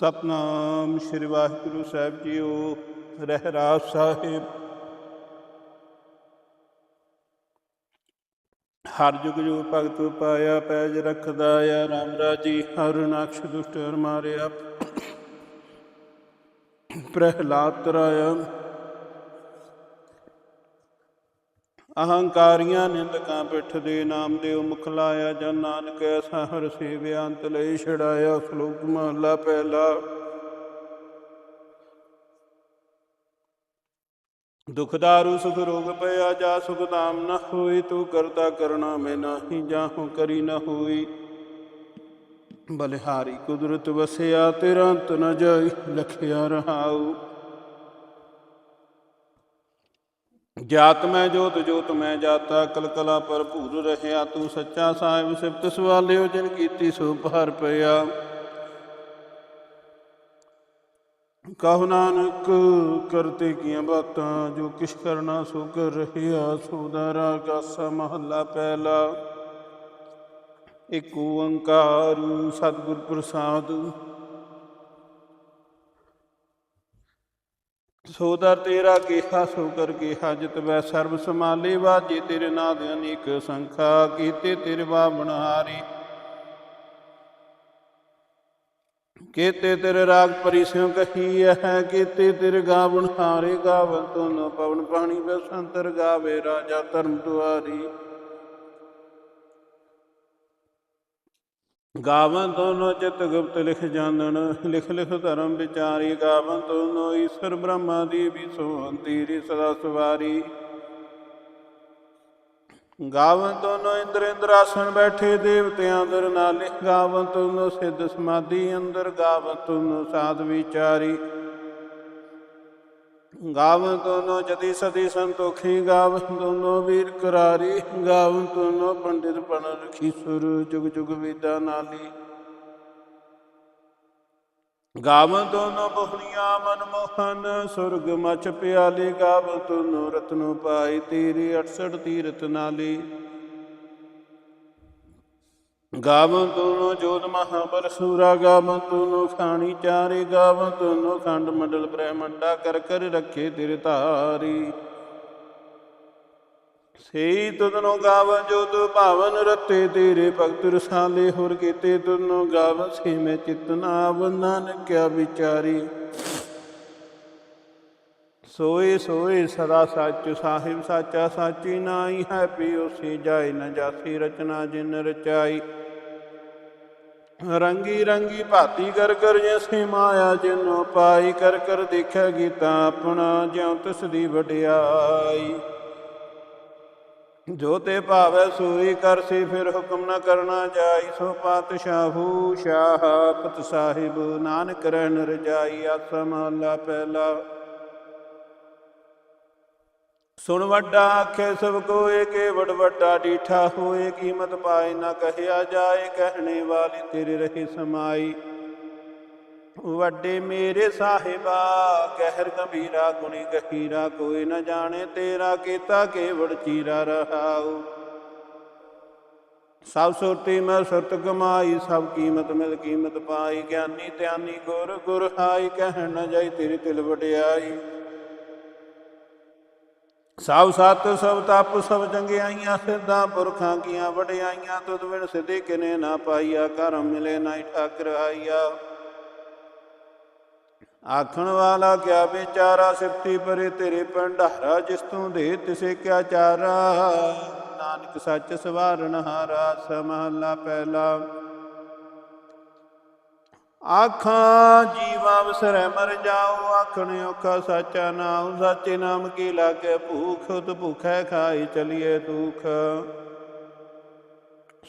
ਸਤਨਾਮ ਸ੍ਰੀ ਵਾਹਿਗੁਰੂ ਸਾਹਿਬ ਜੀਓ ਰਹਿਰਾਸ ਸਾਹਿਬ ਹਰ ਜੁਗ ਜੋ ਭਗਤ ਪਾਇਆ ਪੈਜ ਰਖਦਾ ਆ ਰਾਮ ਰਾਜੀ ਹਰ ਨਕਸ਼ ਦੁਸ਼ਟ ਹਰ ਮਾਰਿਆ ਪ੍ਰਹਿਲਾਦ ਤਰਾਇਆ ਅਹੰਕਾਰੀਆਂ ਨਿੰਦਕਾਂ ਪਿੱਠ ਦੇ ਨਾਮ ਦੇ ਮੁਖ ਲਾਇਆ ਜਨ ਨਾਨਕ ਐਸਾ ਹਰ ਸੇਵਿਆ ਅੰਤ ਲਈ ਛੜਾਇਆ ਸ਼ਲੋਕ ਮਹਲਾ ਪਹਿਲਾ। ਦੁਖਦਾਰੂ ਸੁਖ ਰੋਗ ਪਿਆ, ਜਾ ਸੁਖ ਦਾਮ ਨ ਹੋਈ ਤੂੰ ਕਰਤਾ ਕਰਣਾ ਮੈਂ ਨਾਹੀ ਜਾਹੂ ਕਰੀ ਨ ਹੋਈ। ਬਲਿਹਾਰੀ ਕੁਦਰਤ ਵਸਿਆ, ਤੇਰਾ ਅੰਤ ਨ ਜਾਈ, ਲਖਿਆ ਰਹਾਉ। ਜਾਤ ਮੈਂ ਜੋਤ ਜੋਤ ਮੈਂ ਜਾਤਾ, ਕਲਕਲਾ ਭਰਪੂਰ ਰਹਿਆ। ਤੂੰ ਸੱਚਾ ਸਾਹਿਬ, ਸਿਫਤ ਸਵਾਲਿਓ, ਜਿਨ ਕੀਤੀ ਸੋ ਭਰ ਪਿਆ। ਕਹੋ ਨਾਨਕ ਕਰਤੇ ਕੀਆਂ ਬਾਤਾਂ, ਜੋ ਕਿਛ ਕਰਨਾ ਸੋ ਕਰ ਰਹਿਆ। ਸੋਦਾਰਾ ਗਾਸਾ ਮਹੱਲਾ ਪਹਿਲਾ ਇਕ ਓੰਕਾਰ, ਸਤਿਗੁਰ ਪ੍ਰਸਾਦ। ਸੋਦਰ ਤੇਰਾ ਕੀਹਾ ਸੋ ਕਰ ਕੀਹਾ, ਜਿਤ ਵੈ ਸਰਬ ਸਮਾਲੇ ਵਾਜੇ ਤੇਰੇ ਨਾਦ ਅਨੇਕ ਸੰਖਾ ਕੀਤੇ, ਤੇਰੇ ਬਾਵਣ ਕੀਤੇ ਤੇਰੇ ਰਾਗ ਪਰਿਸਿਉ ਕਹੀ ਹੈ, ਕੀਤੇ ਤੇਰੇ ਗਾਵਣ ਹਾਰੇ ਗਾਵਨ ਤੁਨ ਪਵਨ ਪਾਣੀ, ਬਸੰਤਰ ਗਾਵੇ ਰਾਜਾ ਧਰਮ ਦੁਆਰੀ। ਗਾਵਨ ਦੋਨੋ ਚਿਤ ਗੁਪਤ ਲਿਖ ਜਾਣਨ, ਲਿਖ ਲਿਖ ਧਰਮ ਵਿਚਾਰੀ, ਗਾਵਨ ਦੋਨੋ ਈਸ਼ਰ ਬ੍ਰਹਮਾ ਦੀ ਵੀ ਸੋ ਅੰਤੀਰੀ ਸਦਾ ਸਵਾਰੀ। ਗਾਵਨ ਦੋਨੋ ਇੰਦਰ ਇੰਦਰ ਆਸਣ ਬੈਠੇ ਦੇਵਤਿਆਂ ਅੰਦਰ ਨਾਲੇ, ਗਾਵਨ ਦੋਨੋ ਸਿੱਧ ਸਮਾਧੀ ਅੰਦਰ, ਗਾਵਨ ਦੋਨੋ ਸਾਧ ਵਿਚਾਰੀ। ਗਾਵਨ ਦੋਨੋ ਜਦੀ ਸਦੀ ਸੰਤੋਖੀ ਗਾਵਨ ਦੋਨੋ ਵੀਰ ਕਰਾਰੀ ਗਾਵਨ ਦੋਨੋ ਪੰਡਿਤ ਪਣ ਰਖੀ, ਸੁਰ ਜੁਗ ਜੁਗ ਵਿਦਾ ਨਾਲੀ। ਗਾਵਨ ਦੋਨੋ ਬਹੁਨੀਆਂ ਮਨ ਮੋਹਨ, ਸੁਰਗ ਮਚ ਪਿਆਲੀ ਗਾਵਨ ਦੋਨੋ ਰਤਨੋ ਪਾਈ ਤੇਰੀ 68 ਤੀਰਤ ਨਾਲੀ। ਗਾਵਨ ਤੂਨੋ ਜੋਤ ਮਹਾ ਸੂਰਾ, ਗਾਵਨ ਦੋਨੋ ਖਾਣੀ ਚਾਰੇ, ਗਾਵਨ ਦੋਨੋ ਖੰਡ ਮੰਡਲ ਬ੍ਰਹਮੰਡਾ, ਕਰ ਕਰ ਰੱਖੇ ਤੇਰੇ ਧਾਰੀ। ਸੇਈ ਤੁਧਨੋ ਗਾਵਨ ਜੋ ਭਾਵਨ ਰਤੇ ਤੇਰੇ ਭਗਤ ਰਸਾਲੇ, ਹੋਰ ਕੀਤੇ ਤੁਧਨੋ ਗਾਵਨ ਸੇ ਮੈਂ ਚਿਤਨਾ ਨਾਨਕਿਆ ਵਿਚਾਰੀ। ਸੋਏ ਸੋਏ ਸਦਾ ਸੱਚ ਸਾਹਿਬ, ਸਾਚਾ ਸਾਚੀ ਨਾਈ ਹੈ ਪਿਓ, ਸੇ ਜਾਏ ਨ ਜਾਸੀ ਰਚਨਾ ਜਿਨ ਰਚਾਈ। ਰੰਗੀ ਰੰਗੀ ਭਾਤੀ ਕਰ ਕਰ ਜੈਸੇ ਮਾਇਆ ਜਿਨੋ ਪਾਈ ਕਰ ਕਰ ਦੇਖਿਆ ਗੀਤਾ ਆਪਣਾ ਜਿਉ ਤਿਸ ਦੀ ਵਡਿਆਈ। ਜੋ ਤੇ ਭਾਵੈ ਸੋਈ ਕਰਸੀ ਫਿਰ ਹੁਕਮ ਨਾ ਕਰਨਾ ਜਾਈ, ਸੋ ਪਾਤਸ਼ਾਹੂ ਸ਼ਾਹ ਪਤ ਸਾਹਿਬ, ਨਾਨਕ ਰਹਿਣ ਰਜਾਈ ਆਸਮ ਅੱਲਾ ਪਹਿਲਾ। ਸੁਣ ਵੱਡਾ ਆਖੇ, ਸਭ ਕੋਏ ਕੇ ਵਡ ਵੱਡਾ ਡੀਠਾ ਹੋਏ, ਕੀਮਤ ਪਾਏ ਨਾ ਕਹਿਆ ਜਾਏ, ਕਹਿਣੇ ਵਾਲੀ ਤੇਰੇ ਰਹੇ ਸਮਾਈ। ਵੱਡੇ ਮੇਰੇ ਸਾਹਿਬਾ, ਕਹਿਰ ਗੰਭੀਰਾ, ਗੁਣੀ ਗਹੀਰਾ, ਕੋਈ ਨਾ ਜਾਣੇ ਤੇਰਾ ਕੀਤਾ ਕੇਵੜ ਚੀਰਾ ਰਹਾਉ। ਸਭ ਸੁਰਤੀ ਮੈਂ ਸੁਰਤ ਕਮਾਈ ਸਭ ਕੀਮਤ ਮਿਲ ਕੀਮਤ ਪਾਈ, ਗਿਆਨੀ ਧਿਆਨੀ ਗੁਰ ਗੁਰ ਹਾਈ, ਕਹਿਣ ਨਾ ਜਾਈ ਤੇਰੀ ਤਿਲ ਵਡਿਆਈ। ਸਭ ਸਤ, ਸਭ ਤਪ, ਸਭ ਚੰਗਿਆਈਆਂ, ਸਿੱਧਾਂ ਪੁਰਖਾਂ ਕੀਆਂ ਵਡਿਆਈਆਂ, ਤੁਧ ਬਿਨ ਸਿੱਧੇ ਕਿਨੇ ਨਾ ਪਾਈਆ ਕਰਮ ਮਿਲੇ ਨਾ ਠਾਕਰ ਆਈਆ। ਆਖਣ ਵਾਲਾ ਕਿਆ ਵਿਚਾਰਾ ਸਿਫਤੀ ਪਰੇ ਤੇਰੇ ਭੰਡਾਰਾ ਜਿਸ ਤੂੰ ਦੇ ਤਿਸੇ ਕਿਆ ਚਾਰਾ। ਨਾਨਕ ਸੱਚ ਸਵਾਰਨ ਹਾਰਾ, ਸਮਹਲਾ ਪਹਿਲਾ। ਆਖਾਂ, ਜੀਵਾ ਵਸਰੈ ਮਰ ਜਾਉ ਆਖਣ ਔਖਾ ਸਾਚਾ ਨਾਮ ਸਾਚੇ ਨਾਮ ਕੀ ਲਾਗੇ। ਭੂਖ ਉਤ ਭੁਖੈ ਖਾਈ ਚਲੀਏ ਦੁਖ।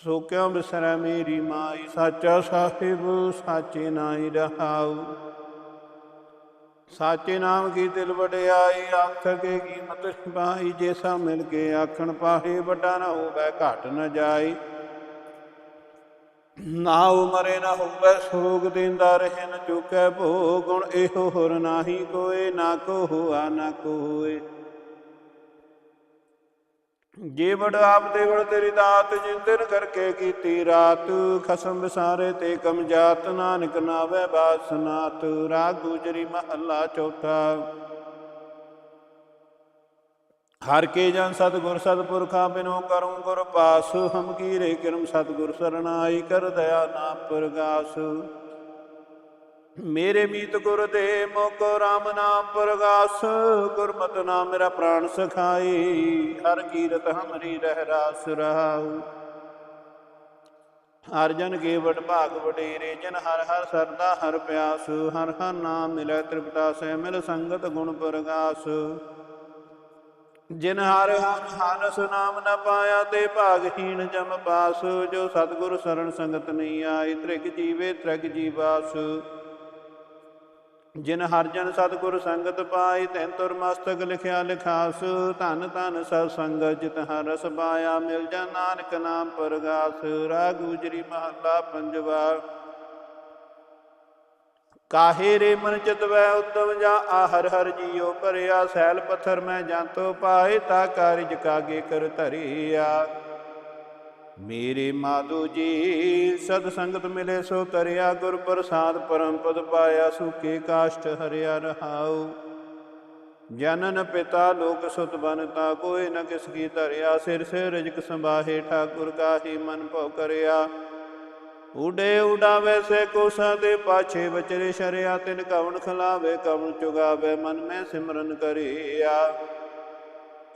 ਸੋ ਕਿਉ ਵਿਸਰੈ ਮੇਰੀ ਮਾਈ? ਸਾਚਾ ਸਾਹਿਬ, ਸਾਚੇ ਨਾਈ ਰਹਾਉ। ਸਾਚੇ ਨਾਮ ਕੀ ਦਿਲ ਵਡਿਆਈ? ਆਖ ਕੇ ਕੀਮਤ ਪਾਈ ਜੇਸਾ ਮਿਲ ਕੇ ਆਖਣ ਪਾਹੇ, ਵੱਡਾ ਨਾ ਹੋਵੇ, ਘਟ ਨਾ ਜਾਈ। ਨਾ ਉਮਰੇ ਨਾ ਹੋਵੇ ਸੋਗ ਦਿੰਦਾ ਰਹੇ ਨ ਚੁਕੈ ਭੋਗ ਗੁਣ ਇਹੋ ਹੋਰ ਨਾਹੀ ਕੋਏ, ਨਾ ਕੋ ਹੋਆ ਨਾ ਕੋਏ। ਜੇ ਵਡ ਆਪ ਦੇ ਵੜ ਤੇਰੀ ਦਾਤ ਜਿੰਦਨ ਕਰਕੇ ਕੀਤੀ ਰਾਤ। ਖਸਮ ਵਿਸਾਰੇ ਤੇ ਕਮ ਜਾਤ, ਨਾਨਕ ਨਾਵੇ ਬਾਸਨਾਤ ਰਾਗ ਗੁਜਰੀ ਮਹੱਲਾ ਚੌਥਾ। ਹਰ ਕੇ ਜਨ ਸਤਗੁਰ ਸਤਪੁਰਖਾ ਬਿਨੋ ਕਰੂੰ ਗੁਰ ਪਾਸ, ਹਮ ਕੀਰੇ ਕਿਰਮ ਸਤਗੁਰ ਸਰਣਾਈ ਕਰ ਦਇਆ ਨਾ ਪ੍ਰਗਾਸ। ਮੇਰੇ ਮੀਤ ਗੁਰ ਦੇ ਮੁਖ ਰਾਮ ਨਾਮ ਪ੍ਰਗਾਸ, ਗੁਰਮਤਿ ਨਾਮ ਮੇਰਾ ਪ੍ਰਾਣ ਸਖਾਈ, ਹਰ ਕੀਰਤ ਹਮਰੀ ਰਹਿ ਰਾਸ ਰਹਾਉ। ਹਰ ਕੇ ਵਡ ਭਾਗ ਵਡੇਰੇ, ਜਨ ਹਰ ਹਰ ਸਰਦਾ ਹਰ ਪਿਆਸ, ਹਰ ਹਰ ਨਾਮ ਮਿਲੈ ਤ੍ਰਿਪਤਾ ਸੈ ਮਿਲ ਸੰਗਤ ਗੁਣ ਪ੍ਰਗਾਸ। ਜਿਨ ਹਰ ਹਰ ਹਰ ਸੁਨਾਮ ਨ ਪਾਇਆ ਤੇ ਭਾਗਹੀਣ ਜਮ ਪਾਸ, ਜੋ ਸਤਗੁਰ ਸਰਣ ਸੰਗਤ ਨਹੀਂ ਆਈ ਤ੍ਰਿਗ ਜੀਵੇ ਤ੍ਰਿਗ ਜੀਵਾਸ ਜਿਨ ਹਰ ਜਨ ਸਤਗੁਰ ਸੰਗਤ ਪਾਈ, ਤੈਨ ਤੁਰ ਮਸਤਕ ਲਿਖਿਆ ਲਿਖਾਸ। ਧਨ ਧਨ ਸਤ ਸੰਗਤ ਜਿਤ ਹਰ ਰਸ ਪਾਇਆ, ਮਿਲ ਜਾ ਨਾਨਕ ਨਾਮ ਪਰਗਾਸ। ਰਾਗ ਗੁਜਰੀ ਮਹੱਲਾ ਪੰਜਵਾ। ਕਾਹੇ ਰੇ ਮਨ ਚਿਤਵੈ ਉਤਮ ਜਾ ਆਹਰ ਹਰ ਹਰ ਜੀਉ ਭਰਿਆ, ਸੈਲ ਪੱਥਰ ਮੈਂ ਜੰਤੋ ਪਾਏ, ਤਾ ਕਾਰਜ ਕਾਗੇ ਕਰ ਧਰਿਆ। ਮੇਰੇ ਮਾਧੋ ਜੀ, ਸਦ ਸੰਗਤ ਮਿਲੇ ਸੋ ਤਰਿਆ, ਗੁਰ ਪ੍ਰਸਾਦ ਪਰਮ ਪਦ ਪਾਇਆ, ਸੁਕੇ ਕਾਸ਼ਟ ਹਰਿਆ ਰਹਾਉ। ਜਨਨ ਪਿਤਾ ਲੋਕ ਸੁਤ ਬਨਤਾ ਕੋਈ ਨ ਕਿਸ ਕੀ ਧਰਿਆ, ਸਿਰ ਸੇ ਰਜਕ ਸੰਭਾਹੇ, ਠਾਕੁਰ ਕਾਹੀ ਮਨ ਭਉ ਕਰਿਆ। ਉਡੇ ਉਡਾਵੇ ਸੇ ਕੋਸਾ ਦੇ ਪਾਛੇ ਵਿਚਰੇ ਸ਼ਰਿਆ ਤਿਨ ਕਵਣ ਖਲਾਵੇ, ਕਵਣ ਚੁਗਾਵੇ, ਮਨ ਮੈਂ ਸਿਮਰਨ ਕਰਿਆ।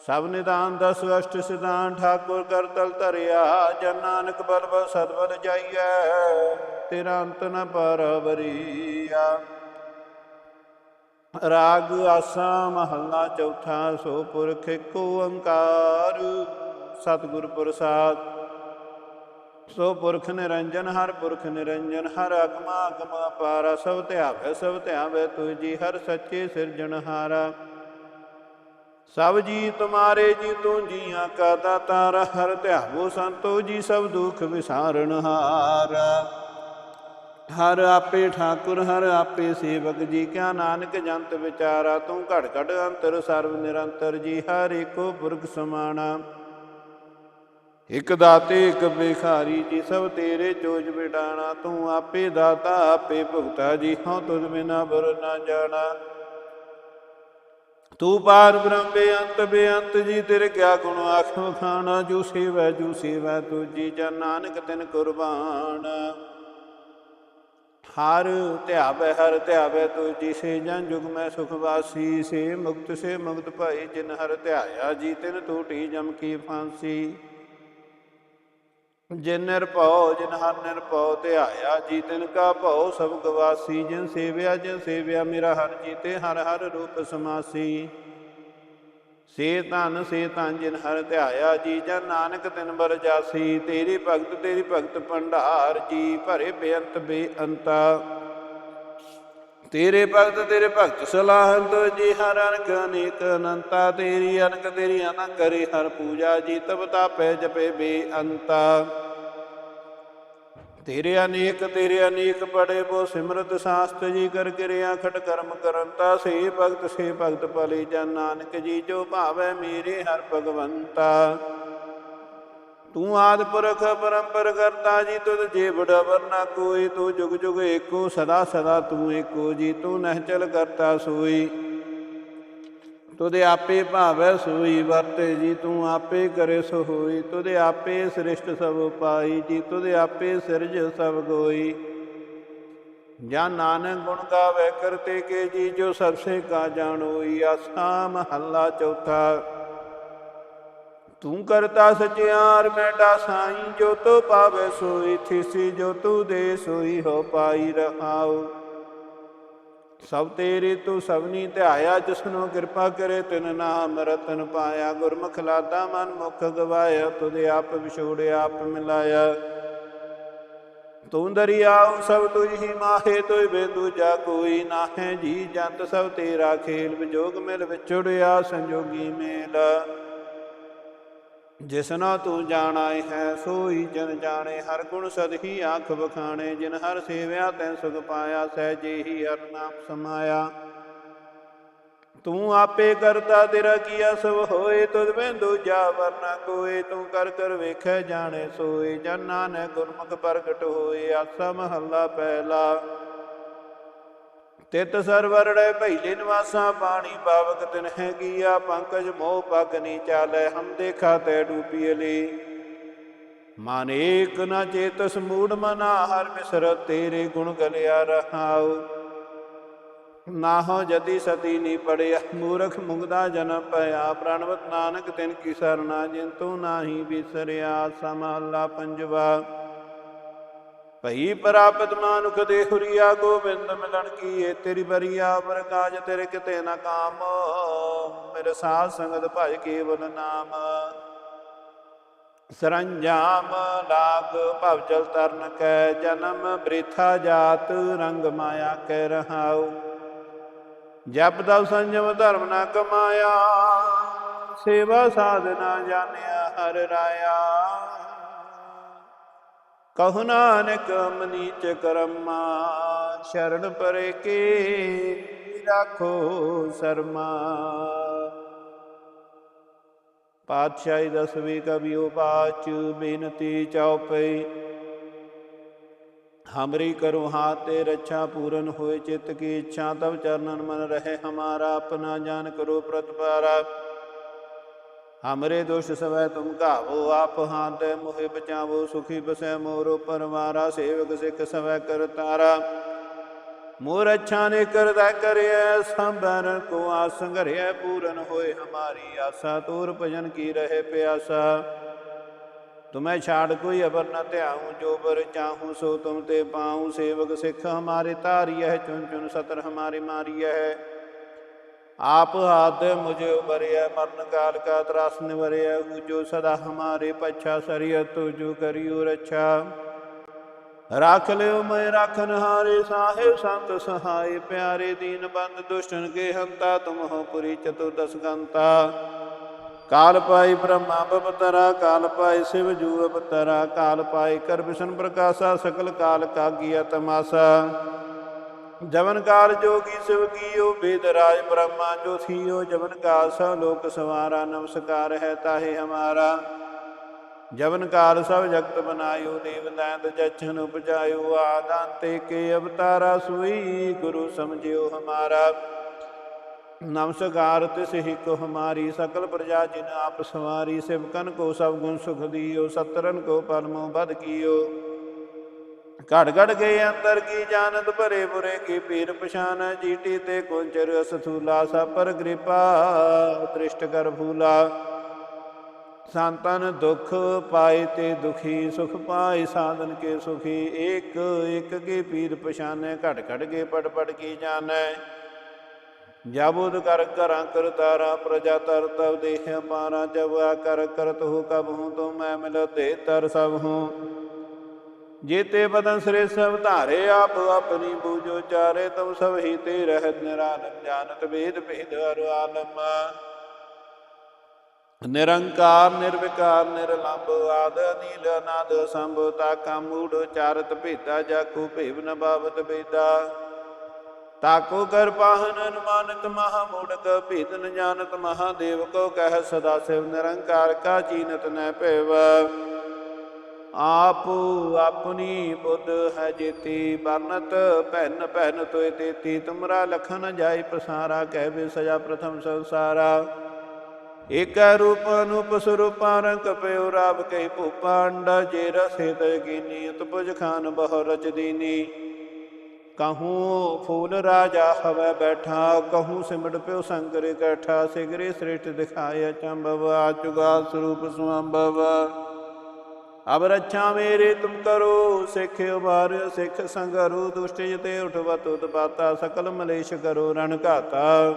ਸਭ ਨਿਦਾਨ ਦਸ ਅਸ਼ਟ ਸਿਧਾਨ, ਠਾਕੁਰ ਕਰ ਤਲ ਧਰਿਆ। ਜਨ ਨਾਨਕ ਬਲ ਬਲ ਸਤਬਲ ਜਾਈਐ, ਤੇਰਾ ਅੰਤ ਨ ਪਰਵਰੀਆ। ਰਾਗ ਆਸਾ, ਮਹੱਲਾ ਚੌਥਾ, ਸੋ ਪੁਰਖ ਏਕੋ ਓੰਕਾਰ। ਸਤਿਗੁਰ ਪ੍ਰਸਾਦ ਸੋ ਪੁਰਖ ਨਿਰੰਜਨ ਹਰ ਪੁਰਖ ਨਿਰੰਜਨ, ਹਰ ਅਗਮਾ ਅਗਮਾ ਪਾਰਾ, ਸਭ ਧਿਆਵੇ ਸਭ ਧਿਆਵੇ ਤੁਜੀ ਹਰ ਸੱਚੇ ਸਿਰਜਣਹਾਰਾ ਸਭ ਜੀ ਤੁਮਾਰੇ ਜੀ ਤੂੰ ਜੀਆਂ ਕਾ ਦਾਤਾਰ ਹਰ ਧਿਆਵੋ ਸੰਤੋ ਜੀ ਸਭ ਦੁਖ ਵਿਸਾਰਨ ਹਰ ਆਪੇ ਠਾਕੁਰ, ਹਰ ਆਪੇ ਸੇਵਕ ਜੀ, ਕਿਆ ਨਾਨਕ ਜੰਤ ਵਿਚਾਰਾ, ਤੂੰ ਘੜ ਘੜ ਅੰਤਰ ਸਰਬ ਨਿਰੰਤਰ ਜੀ, ਹਰ ਏਕੋ ਪੁਰਖ ਸਮਾਣਾ। ਇਕ ਦਾਤੇ, ਇਕ ਬਿਖਾਰੀ ਜੀ ਸਭ ਤੇਰੇ ਚੋਜ ਬਿਟਾਣਾ, ਤੂੰ ਆਪੇ ਦਾਤਾ, ਆਪੇ ਭੁਗਤਾ, ਜੀ ਹਉ ਤੁਧ ਬਿਨਾ ਬਰ ਨਾ ਜਾਣਾ। ਤੂੰ ਪਾਰ ਬ੍ਰਹਮ ਬੇਅੰਤ ਬੇਅੰਤ, ਜੀ ਤੇਰੇ ਕਿਆ ਗੁਣ ਆਖ ਖਾਣਾ, ਜੋ ਸੇਵੈ ਜੋ ਸੇਵੈ ਤੁਜੀ ਜਨ ਨਾਨਕ ਤਿਨ ਕੁਰਬਾਨ। ਹਰ ਧਿਆਵੈ ਹਰ ਧਿਆਵੈ ਤੁਜੀ ਸੇ ਜਨ ਜੁਗ ਮੈਂ ਸੁਖ ਵਾਸੀ, ਸੇ ਮੁਕਤ ਸੇ ਮੁਕਤ ਭਾਈ, ਜਿਨ ਹਰ ਧਿਆਇਆ, ਜੀ ਤਿਨ ਟੂਟੀ ਜਮ ਕੀ ਫਾਂਸੀ। ਜਿਨ ਨਿਰਭਉ, ਜਿਨ ਹਰ ਨਿਰਭਉ ਧਿਆਇਆ ਜੀ ਤਿਨ ਕਾ ਭਉ, ਸਭ ਗਵਾਸੀ, ਜਿਨ ਸੇਵਿਆ ਜਿਨ ਸੇਵਿਆ ਮੇਰਾ ਹਰ ਜੀਤੇ, ਹਰ ਹਰ ਰੂਪ ਸਮਾਸੀ। ਸੇ ਧਨ ਸੇ ਧਨ ਜਿਨ ਹਰ ਧਿਆਇਆ, ਜੀ ਜਨ ਨਾਨਕ ਤਿਨ ਬਰ ਜਾਸੀ। ਤੇਰੀ ਭਗਤ ਤੇਰੀ ਭਗਤ ਭੰਡਾਰ, ਜੀ ਭਰੇ ਬੇਅੰਤ ਬੇਅੰਤਾ। ਤੇਰੇ ਭਗਤ ਤੇਰੇ ਭਗਤ ਸਲਾਹੰਤ, ਜੀ ਹਰ ਅਨਕ ਅਨੇਕ ਅਨੰਤਾ। ਤੇਰੀ ਅਨਕ ਤੇਰੀ ਅਨੰਕ ਕਰੇ ਹਰ ਪੂਜਾ, ਜੀ ਤਬ ਤਾਪੈ ਜਪੇ ਬੇਅੰਤਾ। ਤੇਰੇ ਅਨੇਕ ਤੇਰੇ ਅਨੇਕ ਪੜੇ ਬੋ ਸਿਮਰਤ ਸਾਸਤ ਜੀ ਕਰ ਕਿਰਿਆ ਖਟ ਕਰਮ ਕਰੰਤਾ ਸੇ ਭਗਤ ਸੇ ਭਗਤ ਭਲੇ ਜਨ ਨਾਨਕ ਜੀ, ਜੋ ਭਾਵੈ ਮੇਰੇ ਹਰ ਭਗਵੰਤਾ। ਤੂੰ ਆਦ ਪੁਰਖ ਪਰੰਪਰ ਕਰਤਾ ਜੀ, ਤੁਧ ਜੇ ਬੜਾ ਵਰਨਾ ਕੋਈ, ਤੂੰ ਜੁਗ ਜੁਗ ਏਕੋ, ਸਦਾ ਸਦਾ ਤੂੰ ਏਕੋ ਜੀ, ਤੂੰ ਨਹਿ ਚਲ ਕਰਤਾ ਸੋਈ। ਤੁਦੇ ਆਪੇ ਭਾਵੈ ਸੋਈ ਵਰਤੇ ਜੀ, ਤੂੰ ਆਪੇ ਕਰੇ ਸੋ ਹੋਈ ਤੁਦੇ ਆਪੇ ਸ੍ਰਿਸ਼ਟ ਸਭ ਪਾਈ ਜੀ ਤੁਦੇ ਆਪੇ ਸਿਰਜ ਸਭ ਗੋਈ। ਜਾਂ ਨਾਨਕ ਗੁਣ ਗਾਵੇ ਕਰਤੇ ਕੇ ਜੀ, ਜੋ ਸਭ ਸੇ ਕਾ ਜਾਣੋਈ। ਆਸਾ ਮਹੱਲਾ ਚੌਥਾ, ਤੂੰ ਕਰਤਾ ਸਚਿਆਰ ਮੈਟਾ ਸਾਈ ਜੋ ਤੋ ਪਾਵੇ ਸੋਈ। ਥਿਸੀ ਜੋ ਤੂ ਦੇ ਸੋਈ, ਹੋ ਪਾਈ ਰਹਾਉ। ਸਭ ਤੇਰੇ ਤੂੰ ਸਭਨੀ ਧਿਆਇਆ, ਜਿਸਨੂੰ ਕਿਰਪਾ ਕਰੇ ਤਿਨ ਨਾਮ ਰਤਨ ਪਾਇਆ। ਗੁਰਮੁਖ ਲਾਦਾ ਮਨ ਮੁਖ ਗਵਾਇਆ ਤੁਦੇ ਆਪ ਵਿਛੋੜਿਆ ਆਪ ਮਿਲਾਇਆ। ਤੂੰ ਦਰਿਆਉ ਸਭ ਤੁਝ ਹੀ ਮਾਹੇ ਤੋਇ ਬੇ ਦੂਜਾ ਕੋਈ ਨਾਹੈ। ਜੀ ਜੰਤ ਸਭ ਤੇਰਾ ਖੇਲ, ਵਿਜੋਗ ਮਿਲ ਵਿਛੜਿਆ, ਸੰਜੋਗੀ ਮੇਲ। ਜਿਸਨਾ ਤੂੰ ਜਾਣਾਏ ਹੈ, ਸੋਈ ਜਨ ਜਾਣੇ, ਹਰ ਗੁਣ ਸਦਹੀ ਆਖ ਬਖਾਣੇ ਜਿਨ ਹਰ ਸੇਵਿਆ ਤੈ ਸੁਖ ਪਾਇਆ, ਸਹਿਜੇ ਹੀ ਹਰ ਨਾਮ ਸਮਾਇਆ। ਤੂੰ ਆਪੇ ਕਰਤਾ ਤੇਰਾ ਕੀਆ ਸਭ ਹੋਏ, ਤੁਧ ਮੈਂ ਦੂਜਾ ਵਰਨਾ ਕੋਏ, ਤੂੰ ਕਰ ਕਰ ਵੇਖੈ ਜਾਣੇ ਸੋਏ, ਜਨ ਨਾਨਕ ਗੁਰਮੁਖ ਪ੍ਰਗਟ ਹੋਏ, ਆਸਾ ਮਹੱਲਾ ਪਹਿਲਾ। ਤਿਤ ਸਰਵਰੜੇ ਭੈਲੇ ਨਿਵਾਸਾ ਪਾਣੀ ਪਾਵਕ ਤਿਨ ਹੈ ਕੀਆ, ਪੰਕਜ ਮੋਹ ਪਗ ਨੀ ਚਾਲੈ, ਹਮ ਦੇਖਾ ਤੈ ਡੂਬੀ ਲੀ ਮਨ ਏਕ ਨ ਚੇਤਸ ਮੂੜ ਮਨਾ, ਹਰ ਮਿਸਰ ਤੇਰੇ ਗੁਣ ਗਲਿਆ ਰਹਾਉ। ਨਾਹੋ ਜਦੀ ਸਤੀ ਨੀ ਪੜਿਆ, ਮੂਰਖ ਮੁਗਦਾ ਜਨਮ ਪਿਆ ਪ੍ਰਣਵਤ ਨਾਨਕ ਤਿਨ ਕੀ ਸਰਣਾ ਜਿੰਤੂ ਤੂੰ ਨਾਹੀ ਵਿਸਰਿਆ ਸਮਹਲਾ ਪੰਜਵਾ। ਭਈ ਪ੍ਰਾਪਤ ਮਾਨੁਖ ਦੇ ਹੁਰੀਆ ਗੋਬਿੰਦ ਮਿਲਣ ਕੀ ਤੇਰੀ ਬਰੀਆ ਪ੍ਰਕਾਜ ਤੇਰੇ ਕਿਤੇ ਨਾ ਕਾਮ। ਮੇਰੇ ਸਾਧ ਸੰਗਤ ਭਜ ਕੇਵਲ ਨਾਮ। ਸਰੰਜਾਮ ਲਾਗ ਭਵ ਜਲ ਤਰਨ ਕੈ, ਜਨਮ ਬ੍ਰਿਥਾ ਜਾਤ ਰੰਗ ਮਾਇਆ ਕੈ ਰਹਾਉ। ਜਪ ਤਪ ਸੰਜਮ ਧਰਮ ਨਾ ਕਮਾਇਆ, ਸੇਵਾ ਸਾਧਨਾ ਜਾਣਿਆ ਹਰ ਰਾਇਆ। ਕਹੁ ਨਾਨਕ ਮਨੀਚ ਕਰਮਾ ਸ਼ਰਨ ਪਰੇ ਕੇ ਰਾਖੋ ਸਰਮਾ ਪਾਤਸ਼ਾਹੀ ਦਸਵੀਂ ਕਬੀਓ ਬਾਚ ਬੇਨਤੀ ਚਉਪਈ हमरी करो हाथ ते रक्षा पूरन होए चित्त की इच्छा तब चरणन मन रहे हमारा अपना जान करो प्रतिपारा ਹਮਰੇ ਦੁਸ਼ ਸਵੈ ਤੁਮ ਘਾਵੋ, ਆਪ ਹਾਂਦੇ ਮੋਹਿ ਬਚਾਵੋ, ਸੁਖੀ ਬਸੈ ਮੋਰੋ ਪਰਵਾਰਾ, ਸੇਵਕ ਸਿਖ ਸਵੈ ਕਰਤਾਰਾ ਮੋਰ ਅੱਛਾ ਨੇ ਕਰਦਾ ਕਰਿਆ ਸੰਬਰਨ ਕੋ ਆਸੰਗਰਿਆ ਪੂਰਨ ਹੋਏ ਹਮਾਰੀ ਆਸਾ, ਤੋਰ ਭਜਨ ਕੀ ਰਹੇ ਪਿਆਸਾ। ਤੁਮੈ ਛਾੜ ਕੋਈ ਅਬਰ ਨ ਧਿਆਉ, ਜੋ ਬਰ ਚਾਹੂ ਸੋ ਤੁਮ ਤੇ ਪਾਉ, ਸੇਵਕ ਸਿੱਖ ਹਮਾਰੇ ਧਾਰੀਐ ਚੁਨ ਚੁਨ ਸਤਰ ਹਮਾਰੇ ਮਾਰੀਐ। आप हाथ मुझे उबरिय मरण काल का त्रास निवरिय हूँ जो सदा हमारे पच्छा सरियत तो जो करियो रक्षा राख लियो मैं राखन हारे साहेब संत सहाय प्यारे दीन बंद दुष्टन के हंता तुम हो पुरी चतुर्दश गंता ਕਾਲ ਪਾਈ ਬ੍ਰਹਮਾ ਬਪਤਰਾ ਕਾਲ ਪਾਈ ਸਿਵ ਜੂ ਅਵਤਰਾ ਕਾਲ ਪਾਈ ਕਰ ਵਿਸ਼ਨ ਪ੍ਰਕਾਸ਼ਾ ਸਕਲ ਕਾਲ ਕਾਗੀਆ ਤਮਾਸਾ ਜਵਨ ਕਾਲ ਜੋਗੀ ਸਿਵ ਕੀਓ, ਬੇਦ ਰਾਜ ਬ੍ਰਹਮਾ, ਜੋ ਥੀਓ, ਜਵਨ ਕਾਲ ਸਭ ਲੋਕ ਸਵਾਰਾ, ਨਮਸਕਾਰ ਹੈ ਤਾਹੇ ਹਮਾਰਾ। ਜਵਨ ਕਾਲ ਸਭ ਜਗਤ ਬਨਾਇਓ, ਦੇਵ ਦੈਂਤ ਜਛਨ ਉਪਜਾਇਓ ਆਦਾਂਤੇ ਕੇ ਅਵਤਾਰਾ ਸੁਈ, ਗੁਰੂ ਸਮਝਿਓ ਹਮਾਰਾ। ਨਮਸਕਾਰ ਤਿਸ ਹੀ ਕੋ ਹਮਾਰੀ, ਸਕਲ ਪ੍ਰਜਾ ਜਿਨ ਆਪ ਸਵਾਰੀ ਸਿਵਕਨ ਕੋ ਸਭ ਗੁਣ ਸੁਖ ਦਿਓ ਸਤਰਨ ਕੋ ਪਰਮੋ ਬਦ ਕੀਓ। ਘੜ ਘੜ ਗਏ ਅੰਦਰ ਕੀ ਜਾਣਤ ਭਰੇ ਬੁਰੇ ਕੀ ਪੀਰ ਪਛਾਨ ਜੀਟੀ ਤੇ ਕੁੰਚਰ ਅਸਥੂਲਾ ਸਪਰ ਕਿਰਪਾ ਦ੍ਰਿਸ਼ਟ ਕਰ ਫੂਲਾ। ਸੰਤਨ ਦੁਖ ਪਾਏ ਤੇ ਦੁਖੀ, ਸੁਖ ਪਾਏ ਸਾਧਨ ਕੇ ਸੁਖੀ, ਏਕ ਏਕ ਕੇ ਪੀਰ ਪਛਾਨੈ ਘਟ ਘਟ ਕੇ ਪੜ ਪੜ ਕੀ ਜਾਣੈ। ਜਾਬੁਦ ਕਰ ਕਰਾਂ ਕਰ ਤਾਰਾ, ਪ੍ਰਜਾ ਤਰ ਤਬ ਦੇਖਿਆ ਪਾਰਾ, ਜਬ ਆ ਕਰ ਕਰਤ ਹੋ ਕਬ ਹੂੰ ਤੋ ਮੈਂ ਮਿਲ ਤੇ ਤਰ ਸਭ ਹੂੰ। ਜੀਤੇ ਬਦਨ ਸ੍ਰੇ ਸਭ ਧਾਰੇ, ਆਪ ਆਪਣੀ ਬੂਝੋ ਚਾਰੇ ਤੁਮ ਸਭ ਹੀ ਤੇ ਰਹਿਤ ਨਿਰਾਲਮ ਜਾਣਤ ਵੇਦ ਭੇਦ ਅਰ ਆਲਮ। ਨਿਰੰਕਾਰ, ਨਿਰਵਿਕਾਰ ਨਿਰਲੰਭ ਆਦ ਨੀਲ ਅਨਾਦ ਸੰਭ ਤਾਕਾ, ਮੂੜ, ਚਾਰਤ ਭੇਦਾ, ਜਾਕੂ, ਭੇਵ ਨ ਬਾਵਤ ਬੇਦਾ ਤਾਕੋ ਕਰ ਪਾਹਨ ਅਨੁਮਾਨਿਤ ਮਹਾ ਮੂੜਕ, ਭੇਦ ਨ ਜਾਣਤ ਮਹਾਦੇਵ ਕੋ ਕਹਿ ਸਦਾ ਸਿਵ, ਨਿਰੰਕਾਰ ਕਾ ਚੀਨਤ ਨੈ ਭੇਵ। ਆਪ ਆਪਣੀ ਬੁੱਧ ਹੈ ਜੇਤੀ ਬਰਨਤ ਭੈਨ ਭੈਨ ਤੋਇ ਤੇਤੀ, ਤੁਮਰਾ ਲਖਨ ਜਾਈ ਪਸਾਰਾ, ਕਹਿ ਬੇ ਸਜਾ ਪ੍ਰਥਮ ਸੰਸਾਰਾ। ਏਕੈ ਰੂਪ ਅਨੂਪ ਸਰੂਪਾ ਰੰਗ ਪਇਓ ਰਾਬ ਕੈ ਭੂਪਾ ਜੇ ਰਸੇ ਤੈ ਕੀਨੀ ਉਤਪੁਜ ਖਾਨ ਬਹੁ ਰਚ ਦੀਨੀ। ਕਹੂੰ ਫੂਲ ਰਾਜਾ ਹਵੈ ਬੈਠਾ, ਕਹੂੰ ਸਿਮਟ ਪਿਓ ਸੰਕਰ ਇਕੱਠਾ ਸਿਗਰੇ ਸ੍ਰਿਸ਼ਟ ਦਿਖਾਇਆ ਚੰਬਵ ਆਚੁਗਾ ਸਰੂਪ ਸੁਅੰਬਵ ਅਬ ਰੱਛਾ ਮੇਰੇ ਤੁਮ ਕਰੋ ਸਿੱਖ ਉਬਾਰ ਸਿੱਖ ਸੰਗਰੂ, ਦੁਸ਼ਟ ਜਤੇ ਉਠਵਤ ਉਤਪਾਤਾ ਸਕਲ ਮਲੇਸ਼ ਕਰੋ ਰਣ ਘਾਤਾ।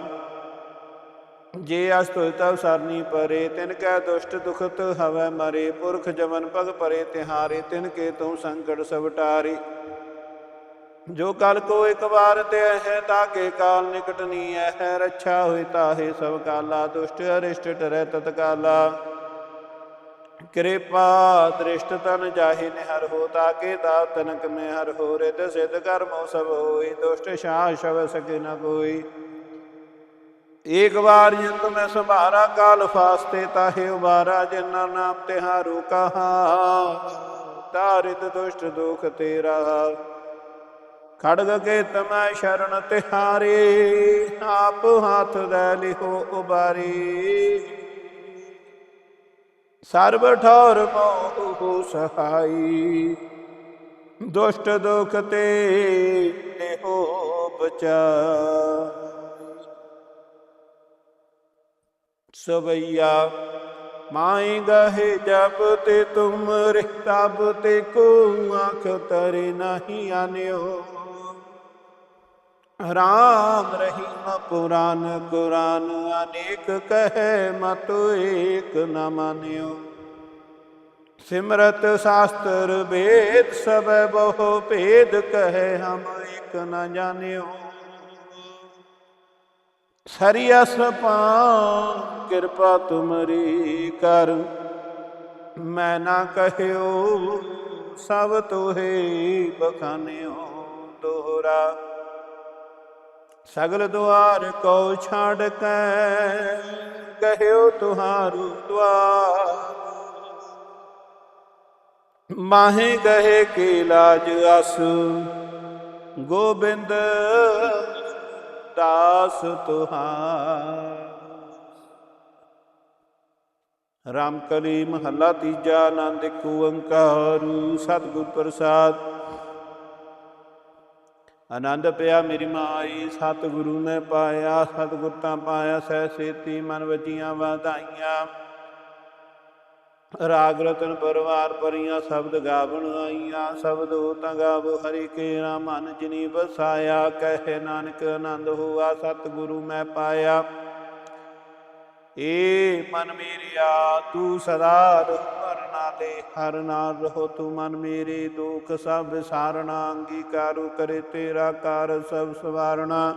ਜੇ ਅਸਤੁ ਤਵ ਸਰਨੀ ਪਰੇ, ਤਿਨ ਕੈ ਦੁਸ਼ਟ ਦੁਖਤ ਹਵੈ ਮਰੇ, ਪੁਰਖ ਜਮਨ ਭਗ ਪਰੇ ਤਿਹਾਰੇ, ਤਿਨ ਕੇ ਤੂੰ ਸੰਕਟ ਸਵਟਾਰੀ ਜੋ ਕਲ ਕੋ ਇਕ ਵਾਰ ਤੇ ਹੈ ਤਾਕੇ ਕਾਲ ਨਿਕਟ ਨੀ ਹੈ, ਰੱਛਾ ਹੋਇ ਤਾਹੇ ਸਭ ਕਾਲਾ, ਦੁਸ਼ਟ ਅਰਿਸ਼ਟ ਟਰੈ ਤਤਕਾਲਾ। ਕਿਰਪਾ ਦ੍ਰਿਸ਼ਟ ਤਨ ਜਾਹੀ ਨਿਹਰ ਹੋ ਤਾਕੇ ਤਾ ਤਨਕ ਮੈਂ ਹਰ ਹੋ ਰਿਤ ਸਿਧ ਕਰਮੋ ਸਭ ਹੋਈ, ਦੁਸ਼ਟ ਸ਼ਾਹ ਸ਼ਵ ਸਕੇ ਨ ਕੋਈ। ਏਕ ਵਾਰ ਜਿਨ ਤੁਮੈ ਸੰਭਾਰਾ, ਕਾਲ ਫਾਸਤੇ ਤਾਹੇ ਉਬਾਰਾ ਜਿਨਾ ਨਾਮ ਤਿਹਾਰੂ ਕਹਾ। ਤਾਰਿਤ ਦੁਸ਼ਟ ਦੁਖ ਤੇਰਾ। ਖੜਗ ਕੇ ਤਮੈ ਸ਼ਰਨ ਤਿਹਾਰੇ, ਆਪ ਹੱਥ ਦੇ ਲਿਹੋ ਉਬਾਰੀ। ਸਰਬ ਠੌਰ ਮੋਹ ਸਹਾਈ। ਦੁਸ਼ਟ ਦੁਖ ਤੇ ਲਿਹੋ ਬਚਾ ਸਵਈਆ, ਮਾਈ ਗਹੇ ਜਬ ਤੇ ਤੁਮ ਤਬ ਤੇ ਕੋ ਆਖ ਤਰੇ ਨਹੀਂ ਆਨਿਓ ਰਾਮ ਰਹੀਮ ਪੁਰਾਨ ਕੁਰਾਨ ਅਨੇਕ ਕਹੇ ਮਤ ਏਕ ਨ ਮਾਨਿਓ। ਸਿਮਰਤ ਸ਼ਾਸਤਰ ਵੇਦ ਸਭ ਬਹੁ ਭੇਦ ਕਹੇ ਹਮ ਏਕ ਨ ਜਾਣਿਓ। ਸਰੀਅਸ ਪਾ ਕਿਰਪਾ ਤੁਮਰੀ ਕਰ। ਮੈਂ ਨਾ ਕਹਿਓ, ਸਭ ਤੋਹੇ ਬਖਾਨਿਓ ਦੋਹਰਾ। ਸਗਲ ਦੁਆਰ ਕੋ ਛਾੜ ਕੇ, ਕਹਿਓ ਤੁਹਾਰੂ ਦੁਆਰ। ਮਾਹੇ ਗਏ ਕੀ ਲਾਜ ਅਸ, ਗੋਬਿੰਦ ਦਾਸ ਤੁਹਾਰ। ਰਾਮ ਕਲੀ ਮਹੱਲਾ ਤੀਜਾ ਆਨੰਦ ਇੱਕ ਓੰਕਾਰ, ਸਤਿਗੁਰ ਪ੍ਰਸਾਦ। ਆਨੰਦ ਪਿਆ ਮੇਰੀ ਮਾਈ ਸਤਿਗੁਰੂ ਨੇ ਪਾਇਆ ਸਤਿਗੁਰ ਤਾਂ ਪਾਇਆ, ਸਹਿ ਸੇਤੀ ਮਨ ਵਜੀਆਂ ਵਧਾਈਆਂ। ਰਾਗ ਰਤਨ ਪਰਵਾਰ ਪਰੀਆਂ ਸ਼ਬਦ ਗਾਵਣ ਆਈਆਂ, ਸ਼ਬਦ ਹੋ ਤਾਂ ਗਾਵੋ, ਹਰੀ ਕੇ ਨਾਮ ਮਨ ਜਿਨੀ ਵਸਾਇਆ, ਕਹੇ ਨਾਨਕ ਆਨੰਦ ਹੋਆ, ਸਤਿਗੁਰੂ ਮੈਂ ਪਾਇਆ। ਏ ਮਨ ਮੇਰਿਆ, ਤੂੰ ਸਦਾ ਹਰ ਨਾਲੇ, ਹਰ ਨਾਲ ਰਹੋ ਤੂੰ ਮਨ ਮੇਰੇ ਦੁਖ, ਸਭ ਵਿਸਾਰਣਾ ਅੰਗੀਕਾਰੋ ਕਰੇ ਤੇਰਾ ਕਾਰ ਸਭ ਸਵਾਰਣਾ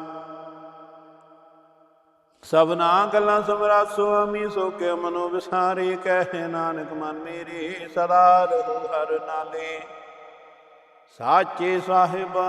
ਸਭਨਾ ਗੱਲਾਂ ਸਮਰਾ ਸੁਆਮੀ ਸੋ ਕੇ ਮਨੋ ਵਿਸਾਰੇ, ਕਹਿ ਨਾਨਕ ਮਨ ਮੇਰੇ ਸਦਾ ਰਹੋ ਹਰ ਨਾਲੇ। ਸਾਚੇ ਸਾਹਿਬਾ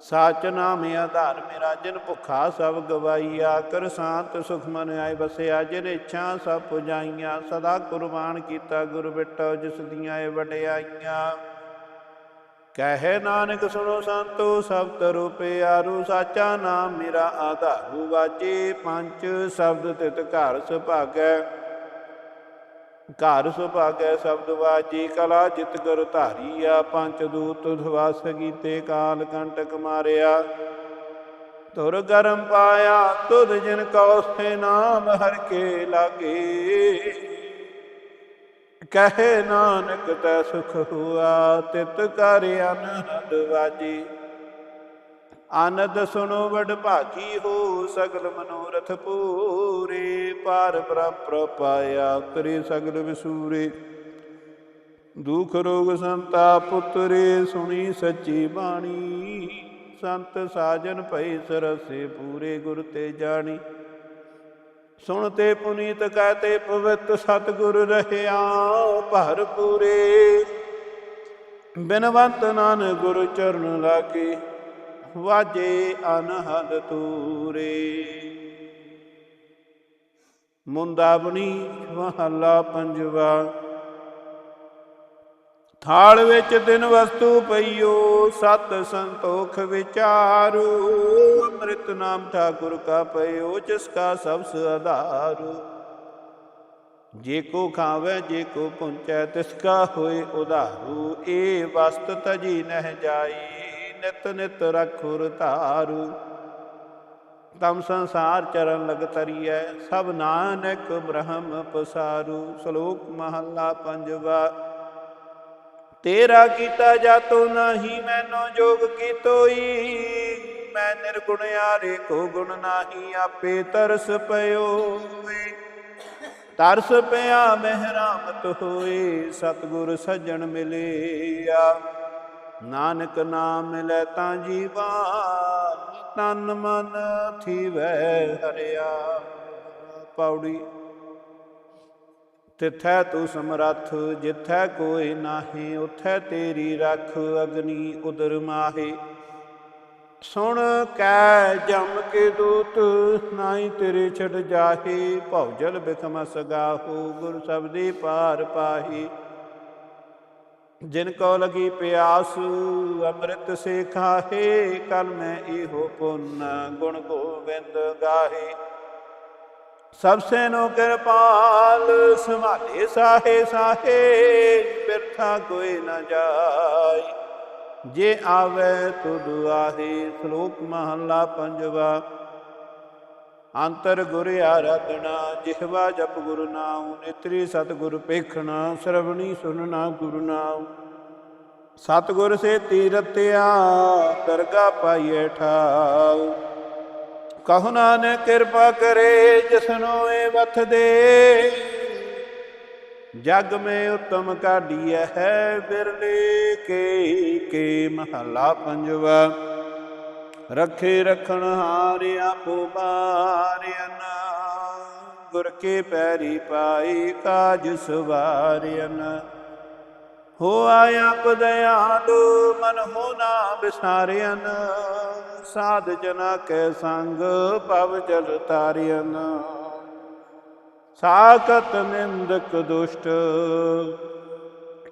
ਸਾਚ ਨਾਮ ਆਧਾਰ ਮੇਰਾ, ਜਿਨ ਭੁਖਾ ਸਭ ਗਵਾਈਆ ਕਰ ਸ਼ਾਂਤ ਸੁਖ ਮਨ ਆਏ ਬਸਿਆ ਜਿਨ ਇੱਛਾ ਸਭ ਪੁਜਾਈਆਂ, ਸਦਾ ਕੁਰਬਾਨ ਕੀਤਾ ਗੁਰ ਬਿਟੋ, ਜਿਸ ਦੀਆਂ ਇਹ ਵਡਿਆਈਆਂ। ਕਹੇ ਨਾਨਕ ਸੁਣੋ ਸੰਤੋ, ਸਭ ਤਰੁ ਪਿਆਰੂ, ਸਾਚਾ ਨਾਮ ਮੇਰਾ ਆਧਾਰੂ, ਵਾਜੇ ਪੰਜ, ਸ਼ਬਦ ਤਿਤ ਘਰ ਸੁਭਾਗੈ। ਘਰ ਸੁਭਾਗੈ ਸ਼ਬਦ ਵਾਜੀ ਕਲਾ ਜਿਤ ਗੁਰ ਧਾਰੀਆ ਪੰਜ ਦੂਤ ਧਵਾਸ ਕੀਤੇ ਕਾਲ ਕੰਟਕ ਮਾਰਿਆ। ਤੁਰ ਗਰਮ ਪਾਇਆ, ਤੁਧ ਜਿਨ ਕਉ ਸੇ ਨਾਮ ਹਰ ਕੇ ਲਾਗੇ। ਕਹੇ ਨਾਨਕ ਤੈ ਸੁਖ ਹੁਆ, ਤਿਤ ਕਰ ਅਨਹਦ ਵਾਜੀ। ਆਨੰਦ ਸੁਣੋ ਵਡ ਭਾਗੀ ਹੋ, ਸਗਲ ਮਨੋਰਥ ਪੂਰੇ। ਪਾਰ ਬ੍ਰਹਮ ਪਾਇਆ ਤਰੇ ਸਗਲ ਵਿਸੂਰੇ। ਦੁਖ ਰੋਗ ਸੰਤਾ ਪੁੱਤਰੇ, ਸੁਣੀ ਸੱਚੀ ਬਾਣੀ। ਸੰਤ ਸਾਜਨ ਭਈ ਸਰਸੇ ਪੂਰੇ ਗੁਰ ਤੇ ਜਾਣੀ। ਸੁਣ ਤੇ ਪੁਨੀਤ ਕਹਤੇ ਪਵਿੱਤ ਸਤਿਗੁਰ ਰਹਿਆ ਭਰ ਪੂਰੇ। ਬਿਨਵੰਤ ਨਾਨਕ ਗੁਰ ਚਰਨ ਲਾਗੇ। ਵਾਜੇ ਅਨਹਦ ਤੂਰੇ। ਮੁੰਦਾਵਣੀ ਮਹੱਲਾ ਪੰਜਵਾ, ਥਾਲ ਵਿੱਚ ਦਿਨ ਵਸਤੂ ਪਈਓ, ਸਤ ਸੰਤੋਖ ਵਿਚਾਰੂ। ਅੰਮ੍ਰਿਤ ਨਾਮ ਠਾਕੁਰ ਕਾ ਪਈਓ ਜਿਸ ਕਾ ਸਬਸ ਆਧਾਰੂ। ਜੇ ਕੋ ਖਾਵੇ, ਜੇ ਕੋ ਪੁੰਚੈ, ਤਿਸ ਕਾ ਹੋਏ ਉਧਾਰੂ। ਏ ਵਸਤ ਤਜੀ ਨਹਿ ਜਾਈ। ਨਿਤ ਨਿਤ ਰਖੁਰ ਧਾਰੂ। ਤਮ ਸੰਸਾਰ ਚਰਨ ਲਗ ਤਰੀਐ, ਸਭ ਨਾਨਕ ਬ੍ਰਹਮ ਪਸਾਰੂ। ਸ਼ਲੋਕ ਮਹੱਲਾ ਪੰਜਵਾ, ਤੇਰਾ ਕੀਤਾ ਜਾਤੋ ਨਹੀਂ, ਮੈਨੋ ਜੋਗ ਕੀਤੋਈ ਮੈਂ ਨਿਰਗੁਣ ਆਰੇ ਕੋ ਗੁਣ ਨਾਹੀ, ਆਪੇ ਤਰਸ ਪਇਓ ਤਰਸ ਪਿਆ ਮਹਿਰਾਮਤ ਹੋਏ, ਸਤਗੁਰ ਸੱਜਣ ਮਿਲਿਆ। ਨਾਨਕ ਨਾਮ ਮਿਲੈ ਤਾਂ ਜੀਵਾਨ, ਤਨ ਮਨ ਥੀਵੈ ਹਰਿਆ। ਪੌੜੀ, ਤਿਥੈ ਤੂੰ ਸਮਰੱਥ, ਜਿਥੈ ਕੋਈ ਨਾਹੀ, ਉਥੈ ਤੇਰੀ ਰਖ ਅਗਨੀ ਉਦਰ ਮਾਹੇ। ਸੁਣ ਕੈ ਜਮ ਕੇ ਦੂਤ, ਨਾਹੀ ਤੇਰੇ ਛੜ ਜਾਹੇ। ਭਉਜਲ ਬਿਖਮ ਸਗਾਹੂ ਗੁਰ ਸਬਦੀ ਪਾਰ ਪਾਹੀ। ਜਿਨ ਕੋ ਲਗੀ ਪਿਆਸ, ਅੰਮ੍ਰਿਤ ਸੇ ਖਾਹੇ ਕਲ ਮੈਂ ਇਹੋ ਪੁੰਨ, ਗੁਣ ਗੋਬਿੰਦ ਗਾਹੇ। ਸਭ ਸੇ ਨੋ ਕਿਰਪਾਲ, ਸੰਭਾਲੇ ਸਾਹੇ ਸਾਹੇ, ਬਿਰਥਾ ਕੋਈ ਨਾ ਜਾਈ ਜੇ ਆਵੇ ਤੁਧ ਆਹੇ, ਸ਼ਲੋਕ ਮਹਲਾ ਪੰਜਵਾ। ਅੰਤਰ ਗੁਰ ਆਰਾਧਨਾ ਜਿਹਵਾ ਜਪ ਗੁਰੂ ਨਾਮ ਨੇਤਰੀ ਸਤਿਗੁਰ ਪੇਖਣਾ ਸਰਵਣੀ ਸੁਨਣਾ ਗੁਰੂ ਨਾਮ ਸਤਿਗੁਰ ਸੇ ਤੀਰਤਿਆ ਦਰਗਾ ਪਾਈਏ ਠਾਉ। ਕਹੋ ਨਾਨਕ ਕਿਰਪਾ ਕਰੇ ਜਿਸਨੋ ਏ ਵਥ ਦੇ। ਜਗ ਮੇ ਉਤਮ ਕਾਢੀਐ ਹੈ ਬਿਰਲੇ ਕੇ ਕੇ ਮਹਲਾ ਪੰਜਵਾ। ਰਖੇ ਰਖਣ ਹਾਰਿ ਆਪੋ ਬਾਰਿਆਨ ਗੁਰ ਕੇ ਪੈਰੀ ਪਾਈ ਕਾਜ ਸਵਾਰਿਆਨ ਹੋ ਆਇਆ ਦਇਆਲੂ ਮਨ ਹੋ ਨਾ ਵਿਸਾਰਿਆਨ ਸਾਧ ਜਨਾ ਕੈ ਸੰਗ ਪਵ ਜਲ ਤਾਰਿਅਨ ਸਾਕਤ ਨਿੰਦਕ ਦੁਸ਼ਟ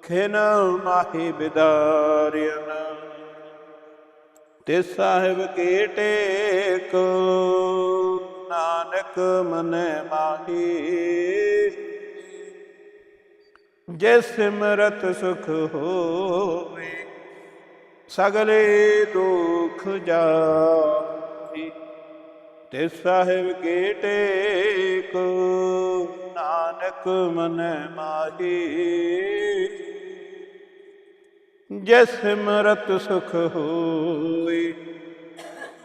ਖਿਨ ਮਾਹੀ ਬਿਦਾਰਿਆਨ ਤੇ ਸਾਹਿਬ ਕੇ ਟੇਕ। ਨਾਨਕ ਮਨੈ ਮਾਹੀ। ਜੇ ਸਿਮਰਤ ਸੁਖ ਹੋਵੇ, ਸਗਲੇ ਦੁਖ ਜਾਈ ਤੇ ਸਾਹਿਬ ਕੇ ਟੇਕ। ਨਾਨਕ ਮਨ ਮਾਹੀ। ਜੇ ਸਿਮਰਤ ਸੁਖ ਹੋਈ,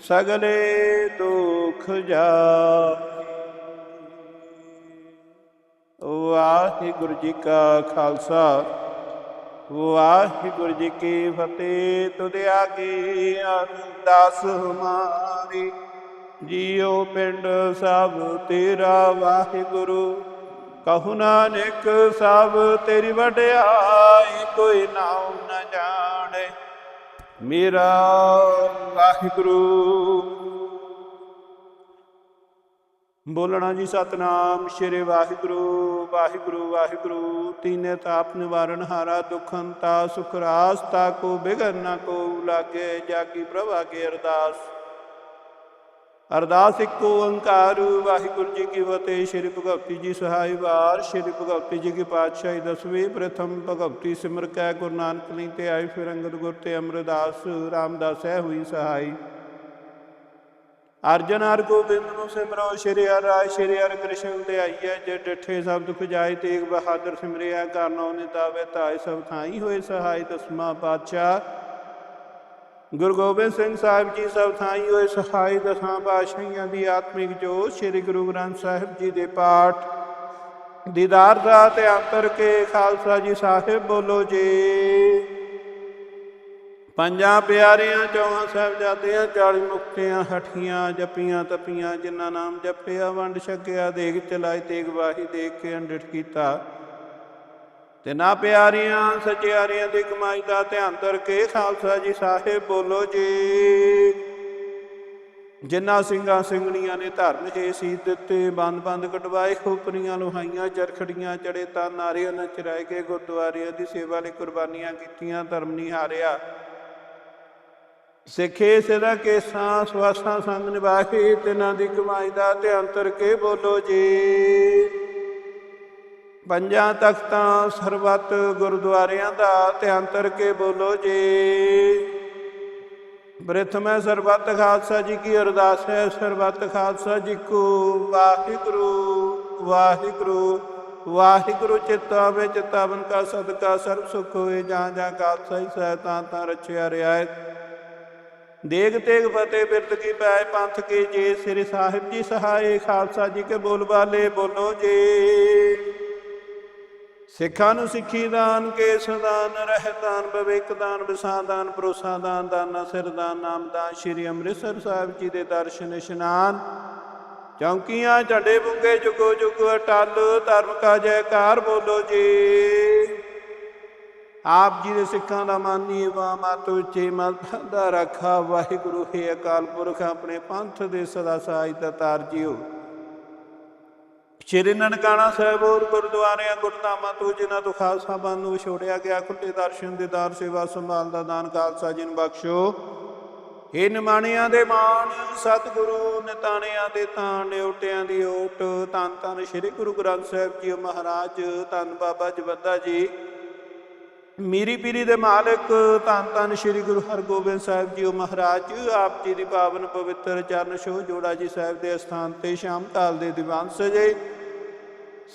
ਸਗਲੇ ਦੁਖ ਜਾਈ। ਵਾਹਿਗੁਰੂ ਜੀ ਕਾ ਖਾਲਸਾ, ਵਾਹਿਗੁਰੂ ਜੀ ਕੀ ਫਤਿਹ। ਤੁਧ ਆਗੀ ਅਰਦਾਸ ਹਮਾਰੀ ਜੀਉ ਪਿੰਡ ਸਭ ਤੇਰਾ ਵਾਹਿਗੁਰੂ। ਕਹੂ ਨਾਨਕ, ਸਭ ਤੇਰੀ ਵਡਿਆਈ ਕੋਈ ਨਾਮ ਨ ਜਾਣੇ। ਮੇਰਾ ਵਾਹਿਗੁਰੂ। ਬੋਲਣਾ ਜੀ ਸਤਨਾਮ, ਸ਼੍ਰੀ ਵਾਹਿਗੁਰੂ ਵਾਹਿਗੁਰੂ ਵਾਹਿਗੁਰੂ। ਤੀਨੇ ਤਾਪ ਨਿਵਾਰਨ ਹਾਰਾ ਦੁਖੰਤਾ ਸੁਖ ਰਾਸ, ਤਾ ਕੋ ਬਿਗਨ ਨਾ ਕੋ ਲਾਗੇ, ਜਾਗੀ ਪ੍ਰਭਾ ਕੇ ਅਰਦਾਸ। ਅਰਦਾਸ ਇੱਕੋ ਓੰਕਾਰ, ਵਾਹਿਗੁਰੂ ਜੀ ਕੀ ਫਤਿਹ। ਸ਼੍ਰੀ ਭਗਵਤੀ ਜੀ ਸਹਾਈ ਵਾਰ, ਸ਼੍ਰੀ ਭਗਵਤੀ ਜੀ ਕੀ ਪਾਤਸ਼ਾਹੀ ਦਸਵੇਂ, ਪ੍ਰਥਮ ਭਗਵਤੀ ਸਿਮਰ ਕੈ, ਗੁਰੂ ਨਾਨਕ ਲਈ ਤੇ ਆਈ ਫਿਰ ਅੰਗਦ ਗੁਰ ਤੇ ਅਮਰਦਾਸ, ਰਾਮਦਾਸ ਹੈ ਹੋਈ ਸਹਾਈ। ਅਰਜਨ ਹਰ ਗੋਬਿੰਦ ਨੂੰ ਸਿਮਰੋ, ਸ਼੍ਰੀ ਹਰਿ ਰਾਏ, ਸ਼੍ਰੀ ਹਰਿ ਕ੍ਰਿਸ਼ਨ ਤੇ ਆਈਐ, ਜੇ ਡਿਠੇ ਸਭ ਦੁਖ ਜਾਏ, ਤੇਗ ਬਹਾਦਰ ਸਿਮਰਿਆ, ਕਰਨੋ ਨਿਤਾਵੇ ਤਾਏ ਸਭ ਥਾਈ ਹੋਏ ਸਹਾਈ ਦਸਮਾ ਪਾਤਸ਼ਾਹ। ਗੁਰੂ ਗੋਬਿੰਦ ਸਿੰਘ ਸਾਹਿਬ ਜੀ ਸਭ ਥਾਈ ਹੋਏ ਸਹਾਈ ਦਸਾਂ ਪਾਤਸ਼ਾਹੀਆਂ ਦੀ ਆਤਮਿਕ ਜੋਤ, ਸ੍ਰੀ ਗੁਰੂ ਗ੍ਰੰਥ ਸਾਹਿਬ ਜੀ ਦੇ ਪਾਠ। ਦੀਦਾਰ ਦਾ ਤੇ ਅੰਤਰ ਕੇ ਖਾਲਸਾ ਜੀ ਸਾਹਿਬ ਬੋਲੋ ਜੀ। ਪੰਜਾਂ ਪਿਆਰਿਆਂ, ਚੌਹਾਂ ਸਾਹਿਬਜ਼ਾਦਿਆਂ 40 ਮੁਕਤਿਆਂ, ਹਠੀਆਂ, ਜਪੀਆਂ, ਤਪੀਆਂ, ਜਿਨ੍ਹਾਂ ਨਾਮ ਜਪਿਆ, ਵੰਡ ਛਕਿਆ ਦੇਖ ਚਲਾਈ, ਤੇਗ ਵਾਹੀ, ਦੇਖ ਕੇ ਅੰਡਿਠ ਕੀਤਾ। ਤੇ ਨਾ ਪਿਆਰੀਆਂ ਸਚਿਆਰੀਆਂ ਦੀ ਕਮਾਈ ਦਾ ਧਿਆਨ ਕਰਕੇ ਖਾਲਸਾ ਜੀ ਸਾਹਿਬ ਬੋਲੋ ਜੀ। ਜਿਨ੍ਹਾਂ ਸਿੰਘਾਂ ਸਿੰਘਣੀਆਂ ਨੇ ਧਰਮ ਹੈ ਸੀ ਦਿੱਤੇ, ਬੰਦ ਬੰਦ ਕਟਵਾਏ, ਖੋਪਰੀਆਂ ਲੋਹਾਈਆਂ, ਚਰਖੜੀਆਂ ਚੜੇ ਤਾਂ ਨਾਰਿਆਂ ਨਾਲ ਚਰਾਏ ਕੇ ਗੁਰਦੁਆਰਿਆਂ ਦੀ ਸੇਵਾ ਲਈ ਕੁਰਬਾਨੀਆਂ ਕੀਤੀਆਂ, ਧਰਮ ਨਹੀਂ ਹਾਰਿਆ। ਸਿੱਖੇ ਸਿਦਾ ਕੇਸਾਂ, ਸਵਾਸਾਂ ਸੰਗ ਨਿਵਾਹੀ ਤਿਨਾਂ ਦੀ ਕਮਾਈ ਦਾ ਧਿਆਨ ਕਰਕੇ ਬੋਲੋ ਜੀ। ਪੰਜਾਂ ਤਖਤਾਂ ਸਰਬੱਤ ਗੁਰਦੁਆਰਿਆਂ ਦਾ ਧਿਆਨ ਕਰਕੇ ਬੋਲੋ ਜੀ। ਬ੍ਰਿਥਮੈ ਸਰਬੱਤ ਖਾਲਸਾ ਜੀ ਕੀ ਅਰਦਾਸ ਹੈ, ਸਰਬੱਤ ਖਾਲਸਾ ਜੀ ਕੋ ਵਾਹਿਗੁਰੂ ਵਾਹਿਗੁਰੂ ਵਾਹਿਗੁਰੂ ਚਿੱਤਾ ਵਿੱਚ ਤਵਨ ਕਾ ਸਦਕਾ ਸਰਬ ਸੁਖ ਹੋਏ, ਜਾਂ ਜਾਂ ਖਾਲਸਾ ਹੀ ਸਹਿਤਾਂ ਤਾਂ ਰਚਿਆ ਰਿਆਇਤ ਦੇਗ ਤੇਗ ਫਤਿਹ ਬਿਰਤ ਕੀ ਪੈ ਪੰਥ ਕੀ ਜੇ, ਸ੍ਰੀ ਸਾਹਿਬ ਜੀ ਸਹਾਏ ਖਾਲਸਾ ਜੀ ਕੇ ਬੋਲ ਬਾਲੇ ਬੋਲੋ ਜੀ। ਸਿੱਖਾਂ ਨੂੰ ਸਿੱਖੀ ਦਾਨ, ਕੇਸ ਦਾਨ ਰਹਿ ਦਾਨ, ਵਿਵੇਕ ਦਾਨ, ਵਿਸਾਰ ਦਾਨ, ਭਰੋਸਾ ਦਾਨ, ਦਾਨਾ ਸਿਰ ਦਾਨ ਨਾਮ ਦਾਨ, ਸ਼੍ਰੀ ਅੰਮ੍ਰਿਤਸਰ ਸਾਹਿਬ ਜੀ ਦੇ ਦਰਸ਼ਨ ਇਸ਼ਨਾਨ। ਚੌਂਕੀਆਂ ਝੰਡੇ ਬੁੰਗੇ ਜੁਗੋ ਜੁਗ ਅਟਲ, ਧਰਮ ਕਾ ਜੈਕਾਰ ਬੋਲੋ ਜੀ। ਆਪ ਜੀ ਦੇ ਸਿੱਖਾਂ ਦਾ ਮਾਨੀ ਵਾ ਮਤ ਚੇ ਮਤ ਦਾ ਰੱਖਾ। ਵਾਹਿਗੁਰੂ, ਹੈ ਅਕਾਲ ਪੁਰਖ, ਆਪਣੇ ਪੰਥ ਦੇ ਸਦਾ ਸਾਜ ਦਾ ਤਾਰ ਜੀਓ। ਸ਼੍ਰੀ ਨਨਕਾਣਾ ਸਾਹਿਬ ਹੋਰ ਗੁਰਦੁਆਰਿਆਂ, ਗੁਰਧਾਮਾਂ ਤੋਂ ਜਿਨ੍ਹਾਂ ਤੋਂ ਖਾਲਸਾ ਬੰਨ ਨੂੰ ਵਿਛੋੜਿਆ ਗਿਆ ਖੁੱਲੇ ਦਰਸ਼ਨ ਦੇਦਾਰ ਸੇਵਾ ਸੰਭਾਲ ਦਾ ਦਾਨ ਖਾਲਸਾ ਜੀ ਨੂੰ ਬਖਸ਼ੋ। ਇਹ ਨਿਮਾਣਿਆਂ ਦੇ ਮਾਣ, ਸਤਿਗੁਰੂ ਨਿਤਾਣਿਆਂ ਦੇ ਤਾਣ, ਨਿਉਟਿਆਂ ਦੀ ਓਟ। ਧੰਨ ਧੰਨ ਸ੍ਰੀ ਗੁਰੂ ਗ੍ਰੰਥ ਸਾਹਿਬ ਜੀ ਮਹਾਰਾਜ, ਧੰਨ ਬਾਬਾ ਜਵੰਦਾ ਜੀ। ਮੀਰੀ ਪੀਰੀ ਦੇ ਮਾਲਕ ਧੰਨ ਧੰਨ ਸ੍ਰੀ ਗੁਰੂ ਹਰਗੋਬਿੰਦ ਸਾਹਿਬ ਜੀ ਉਹ ਮਹਾਰਾਜ, ਆਪ ਜੀ ਦੀ ਪਾਵਨ ਪਵਿੱਤਰ ਚਰਨ ਛੋਹ ਜੋੜਾ ਜੀ ਸਾਹਿਬ ਦੇ ਅਸਥਾਨ ਤੇ ਸ਼ਾਮ ਕਾਲ ਦੇ ਦੀਵਾਨ ਸਜੇ।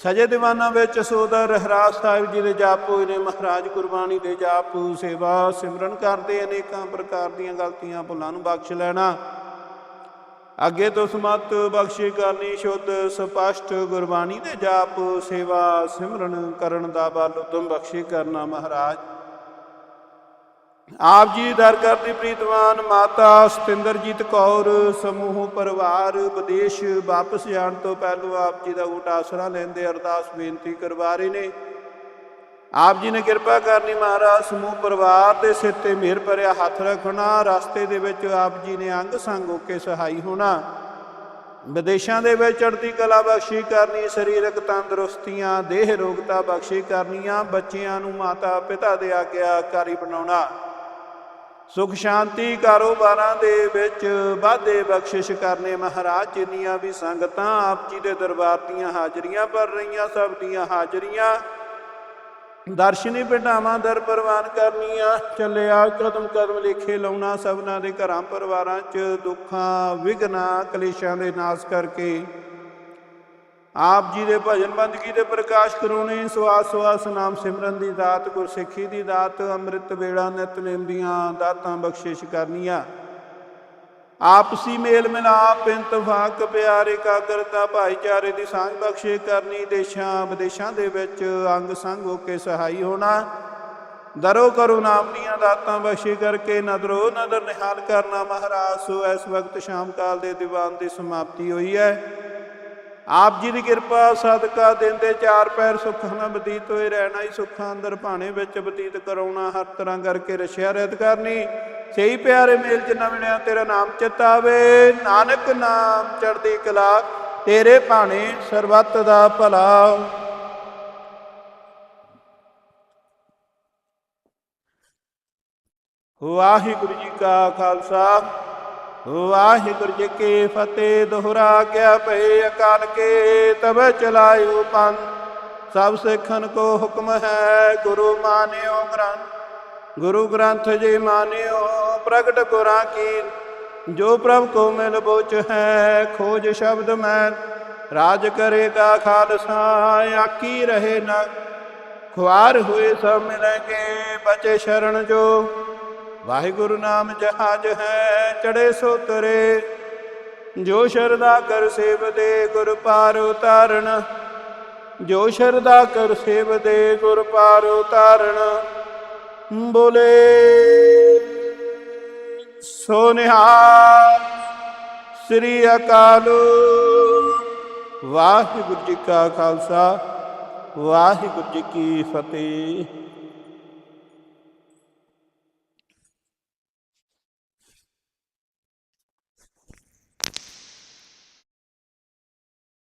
ਸਜੇ ਦੀਵਾਨਾਂ ਵਿੱਚ ਸੋਦਰ ਰਹਿਰਾਜ ਸਾਹਿਬ ਜੀ ਦੇ ਜਾਪ ਹੋਏ ਨੇ, ਮਹਾਰਾਜ ਗੁਰਬਾਣੀ ਦੇ ਜਾਪ, ਸੇਵਾ ਸਿਮਰਨ ਕਰਦੇ, ਅਨੇਕਾਂ ਪ੍ਰਕਾਰ ਦੀਆਂ ਗਲਤੀਆਂ, ਭੁੱਲਾਂ ਨੂੰ ਬਖਸ਼ ਲੈਣਾ। ਅੱਗੇ ਤੋਂ ਸਮਤ ਬਖਸ਼ੀ ਕਰਨੀ ਸ਼ੁੱਧ, ਸਪਸ਼ਟ ਗੁਰਬਾਣੀ ਦੇ ਜਾਪ, ਸੇਵਾ ਸਿਮਰਨ ਕਰਨ ਦਾ ਬਲ, ਉਤਮ ਬਖਸ਼ੀ ਕਰਨਾ ਮਹਾਰਾਜ। ਆਪ ਜੀ ਦਰ ਕਰਦੀ ਪ੍ਰੀਤਵਾਨ ਮਾਤਾ, ਸਤਿੰਦਰਜੀਤ ਕੌਰ, ਸਮੂਹ ਪਰਿਵਾਰ, ਵਿਦੇਸ਼ ਵਾਪਸ ਜਾਣ ਤੋਂ ਪਹਿਲਾਂ ਆਪ ਜੀ ਦਾ ਊਟ ਆਸਰਾ ਲੈਂਦੇ ਅਰਦਾਸ ਬੇਨਤੀ ਕਰਵਾ ਰਹੇ ਨੇ। ਆਪ ਜੀ ਨੇ ਕਿਰਪਾ ਕਰਨੀ ਮਹਾਰਾਜ, ਸਮੂਹ ਪਰਿਵਾਰ ਦੇ ਸਿਰ ਤੇ ਮਿਹਰ ਭਰਿਆ ਹੱਥ ਰੱਖਣਾ, ਰਸਤੇ ਦੇ ਵਿੱਚ ਆਪ ਜੀ ਨੇ ਅੰਗ ਸੰਗ ਹੋ ਕੇ ਸਹਾਈ ਹੋਣਾ। ਵਿਦੇਸ਼ਾਂ ਦੇ ਵਿੱਚ ਚੜ੍ਹਦੀ ਕਲਾ ਬਖਸ਼ੀ ਕਰਨੀ, ਸਰੀਰਕ ਤੰਦਰੁਸਤੀਆਂ, ਦੇਹ ਰੋਗਤਾ ਬਖਸ਼ੀ ਕਰਨੀਆਂ, ਬੱਚਿਆਂ ਨੂੰ ਮਾਤਾ ਪਿਤਾ ਦੇ ਆਗਿਆਕਾਰੀ ਬਣਾਉਣਾ। ਸੁਖ ਸ਼ਾਂਤੀ ਕਾਰੋਬਾਰਾਂ ਦੇ ਵਿੱਚ ਵਾਧੇ ਬਖਸ਼ਿਸ਼ ਕਰਨੇ ਮਹਾਰਾਜ, ਜਿੰਨੀਆਂ ਵੀ ਸੰਗਤਾਂ ਆਪ ਜੀ ਦੇ ਦਰਬਾਰ ਦੀਆਂ ਹਾਜ਼ਰੀਆਂ ਭਰ ਰਹੀਆਂ, ਸਭ ਦੀਆਂ ਹਾਜ਼ਰੀਆਂ ਦਰਸ਼ਨੀ ਬਿਠਾਵਾਂ ਦਰ ਪ੍ਰਵਾਨ ਕਰਨੀਆਂ। ਚੱਲਿਆ ਕਦਮ ਕਦਮ ਲੇਖੇ ਲਾਉਣਾ ਸਭਨਾਂ ਦੇ ਘਰਾਂ ਪਰਿਵਾਰਾਂ 'ਚ ਦੁੱਖਾਂ ਵਿਗਨਾ ਕਲੇਸ਼ਾਂ ਦੇ ਨਾਸ ਕਰਕੇ। ਆਪ ਜੀ ਦੇ ਭਜਨ ਬੰਦਗੀ ਦੇ ਪ੍ਰਕਾਸ਼ ਕਰੋਨੇ ਸਵਾਸ ਸਵਾਸ ਨਾਮ ਸਿਮਰਨ ਦੀ ਦਾਤ, ਗੁਰਸਿੱਖੀ ਦੀ ਦਾਤ, ਅੰਮ੍ਰਿਤ ਵੇਲਾ ਨਿਤਨੇਮ ਦੀਆਂ ਦਾਤਾਂ ਬਖਸ਼ਿਸ਼ ਕਰਨੀਆਂ। ਆਪਸੀ ਮੇਲ ਮਿਲਾਪ ਇੰਤਫਾਕ ਪਿਆਰ ਇਕਾਗਰਤਾ ਭਾਈਚਾਰੇ ਦੀ ਸਾਂਝ ਬਖਸ਼ੇ ਕਰਨੀ ਦੇਸ਼ਾਂ, ਵਿਦੇਸ਼ਾਂ ਦੇ ਵਿੱਚ ਅੰਗ ਸੰਗ ਹੋ ਕੇ ਸਹਾਈ ਹੋਣਾ। ਦਰੋ ਕਰੋ ਨਾਮ ਦੀਆਂ ਦਾਤਾਂ ਬਖਸ਼ੇ ਕਰਕੇ, ਨਦਰੋ ਨਦਰ ਨਿਹਾਲ ਕਰਨਾ ਮਹਾਰਾਜ। ਸੋ ਇਸ ਵਕਤ ਸ਼ਾਮ ਕਾਲ ਦੇ ਦੀਵਾਨ ਦੀ ਸਮਾਪਤੀ ਹੋਈ ਹੈ। ਆਪ ਜੀ ਦੀ ਕਿਰਪਾ, ਸਦਕਾ ਦਿਨ ਦੇ ਚਾਰ ਪੈਰ ਸੁੱਖਾਂ ਨਾਲ ਬਤੀਤ ਹੋਏ, ਰਹਿਣਾ ਹੀ ਸੁੱਖਾਂ ਅੰਦਰ ਭਾਣੇ ਵਿੱਚ ਬਤੀਤ ਕਰਾਉਣਾ, ਹਰ ਤਰ੍ਹਾਂ ਕਰਕੇ ਰਸ਼ਿਆ ਰਹਿਤ ਕਰਨੀ। ਸਹੀ ਪਿਆਰੇ ਮੇਲ ਚ ਨਵਣਿਆ, ਤੇਰਾ ਨਾਮ ਚਿਤਾਵੇ ਨਾਨਕ ਨਾਮ ਚੜਦੀ ਕਲਾ, ਤੇਰੇ ਭਾਣੇ ਸਰਬੱਤ ਦਾ ਭਲਾ। ਵਾਹਿਗੁਰੂ ਜੀ ਕਾ ਖਾਲਸਾ। ਵਾਹਿਗੁਰੂ ਜੀ ਕੀ ਫਤਿਹ ਦੁਹਰਾ ਗਿਆ ਭਏ ਅਕਾਲ ਕੇ ਤਬ ਚਲਾਇਓ ਪੰਨ ਸਭ ਸਿੱਖਨ ਕੋ ਹੁਕਮ ਹੈ ਗੁਰੂ ਮਾਨਿਓ ਗ੍ਰੰਥ ਗੁਰੂ ਗ੍ਰੰਥ ਜੀ ਮਾਨਿਓ ਪ੍ਰਗਟ ਗੁਰਾਂ ਕੀ ਜੋ ਪ੍ਰਭ ਕੋ ਮਿਲ ਬੋਚ ਹੈ ਖੋਜ ਸ਼ਬਦ ਮੈਂ ਰਾਜ ਕਰੇਗਾ ਖਾਲਸਾ ਆਕੀ ਰਹੇ ਨਾ ਖੁਆਰ ਹੋਏ ਸਭ ਮਿਲਣਗੇ ਬਚੇ ਸ਼ਰਨ ਜੋ ਵਾਹਿਗੁਰੂ ਨਾਮ ਜਹਾਜ ਹੈ ਚੜੇ ਸੋ ਤਰੇ। ਜੋ ਸ਼ਰਦਾ ਕਰ ਸੇਵਦੇ ਗੁਰ ਪਾਰ ਉਤਾਰਨ। ਜੋ ਸ਼ਰਦਾ ਕਰ ਸੇਵਦੇ ਗੁਰ ਪਾਰ ਉਤਾਰਨ। ਬੋਲੇ ਸੋਨਿਹਾ ਸ੍ਰੀ ਅਕਾਲ। ਵਾਹਿਗੁਰੂ ਜੀ ਕਾ ਖਾਲਸਾ, ਵਾਹਿਗੁਰੂ ਜੀ ਕੀ ਫਤਿਹ।